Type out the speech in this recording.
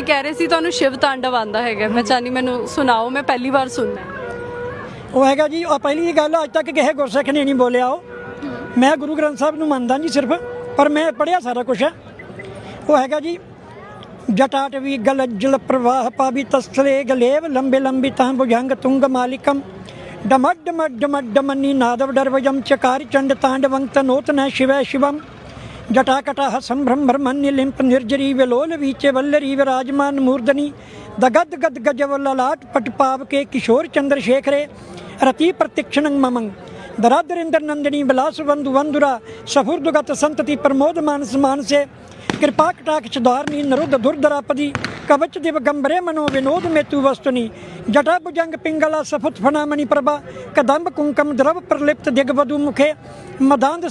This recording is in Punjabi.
ਤੁਸੀਂ ਕਹਿ ਰਹੇ ਸੀ ਤੁਹਾਨੂੰ ਸ਼ਿਵ ਤਾਂਡਵ ਆਂਦਾ ਹੈਗਾ। ਮੈਂ ਚਾਹਨੀ ਮੈਨੂੰ ਸੁਣਾਓ, ਮੈਂ ਪਹਿਲੀ ਵਾਰ ਸੁਣਨਾ ਹੈ। ਉਹ ਹੈਗਾ ਜੀ, ਉਹ ਪਹਿਲੀ ਗੱਲ, ਅੱਜ ਤੱਕ ਕਿਸੇ ਗੁਰਸਿੱਖ ਨੇ ਨਹੀਂ ਬੋਲਿਆ ਉਹ। ਮੈਂ ਗੁਰੂ ਗ੍ਰੰਥ ਸਾਹਿਬ ਨੂੰ ਮੰਨਦਾ ਜੀ ਸਿਰਫ, ਪਰ ਮੈਂ ਪੜਿਆ ਸਾਰਾ ਕੁਝ ਹੈ। ਉਹ ਹੈਗਾ ਜੀ, ਜਟਾਟ ਵੀ ਗਲਜਲ ਪ੍ਰਵਾਹ ਪਾਵੀ ਤਸਲੇ ਗਲੇਵ, ਲੰਬੇ ਲੰਬੀ ਤਾਂ ਭੁਜੰਗ ਤੁੰਗ ਮਾਲਿਕਮ। ਡਮਡ ਡਮਡ ਡਮਡ ਡਮਨੀ ਨਾਦਵ ਡਰਵਜਮ, ਚਕਾਰ ਚੰਡ ਤਾਂਡਵੰ ਤਨੋਤ ਨ ਸ਼ਿਵੈ ਸ਼ਿਵਮ। ਜਟਾਕਟਾ ਸੰਭ੍ਰਮ ਬ੍ਰਹਮਨਿ ਲਿੰਪ ਨਿਰਜਰੀ ਵਿਲੋਲ ਵੀਚੇ ਵੱਲਰੀ ਵਿਰਾਜਮਾਨ ਮੂਰਧਨੀ ਦਗਦ ਗਦ ਗਜਵ ਲਲਾਟ ਪਟ ਪਾਵ ਕੇ ਕਿਸ਼ੋਰ ਚੰਦਰ ਸ਼ੇਖਰੇ ਰਤੀ ਪ੍ਰਤਿਕਸ਼ਣੰ ਮਮੰ ਦਰਾਦਰਿੰਦਰ ਨੰਦਨੀ ਬਿਲਾਸ ਬੰਧु ਵੰਦੁਰਾ ਸਫੁਰਦੁਗਤ ਸੰਤਤੀ ਪ੍ਰਮੋਦ ਮਾਨਸ ਮਾਨਸੇ ਕਿਰਪਾ ਕਟਾਕਸ਼ ਧਾਰਨੀ ਨਰੁੱਧ ਦੁਰਦਰਾਪਦੀ ਕਵਚ ਦਿਵ ਗੰਬਰੇ ਮਨੋ ਵਿਨੋਦ ਮੇਤੂ ਵਸਤੁਨੀ। ਜਟਾ ਭੁਜੰਗ ਪਿੰਗਲਾ ਸਫੁਤ ਫਨਾਮਣੀ ਪ੍ਰਭਾ। ਕਦੰਬ ਕੁੰਕਮ ਦਰਵ ਪ੍ਰਲਿਪਤ ਦਿਗਵਦੂ ਮੁਖੇ। ਮਦਾਂਦ